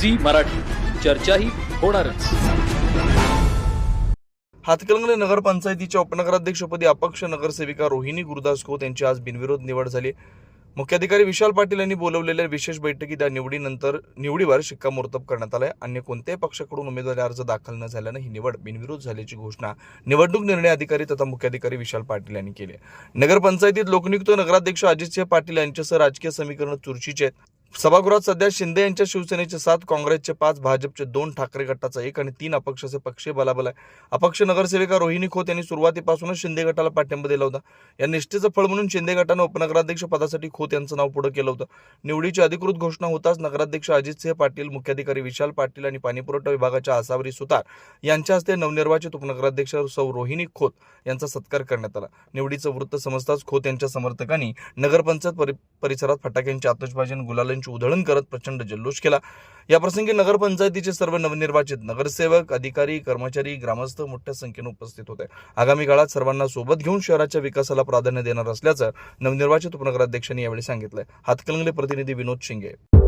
Zee Marathi. चर्चाही होणारच. हातकलंगले नगरपंचायतीच्या उपनगराध्यक्षपदी अपक्ष नगरसेविका रोहिणी गुरुदास खोत यांची आज बिनविरोध निवड झाली. मुख्याधिकारी विशाल पाटील यांनी बोलवलेल्या विशेष बैठकीत या निवडीनंतर निवडीवर शिक्कामोर्तब करण्यात आलाय. अन्य कोणत्याही पक्षाकडून उमेदवारी अर्ज दाखल न झाल्यानं ही निवड बिनविरोध झाल्याची घोषणा निवडणूक निर्णय अधिकारी तथा मुख्याधिकारी विशाल पाटील यांनी केली नगरपंचायतीत लोकनियुक्त नगराध्यक्ष अजितसिंह पाटील यांच्यासह राजकीय समीकरण चुरशीचे आहेत. सभागृहात सध्या शिंदे यांच्या शिवसेनेचे सात काँग्रेसचे पाच भाजपचे दोन ठाकरे गटाचा एक आणि तीन अपक्षाचे पक्षीय बलाबल आहे. अपक्ष नगरसेविका रोहिणी खोत यांनी सुरुवातीपासूनच शिंदे गटाला पाठिंबा दिला होता. या निष्ठेचं फळ म्हणून शिंदे गटानं उपनगराध्यक्ष पदासाठी खोत यांचं नाव पुढे केलं होतं. निवडीची अधिकृत घोषणा होताच नगराध्यक्ष अजितसिंह पाटील मुख्याधिकारी विशाल पाटील आणि पाणीपुरवठा विभागाच्या आसावरी सुतार यांच्या हस्ते नवनिर्वाचित उपनगराध्यक्ष सौ रोहिणी खोत यांचा सत्कार करण्यात आला. निवडीचं वृत्त समजताच खोत यांच्या समर्थकांनी नगरपंचायत परिसरात फटाक्यांची आतषबाजी आणि गुलालांची उधळण करत प्रचंड जल्लोष केला. या प्रसंगी नगरपंचायतीचे सर्व नवनिर्वाचित नगरसेवक अधिकारी कर्मचारी ग्रामस्थ मोठ्या संख्येने उपस्थित होते. आगामी काळात सर्वांना सोबत घेऊन शहराच्या विकासाला प्राधान्य देणार असल्याचं नवनिर्वाचित उपनगराध्यक्षांनी यावेळी सांगितलंय. हातकलंगले प्रतिनिधी विनोद शिंगे.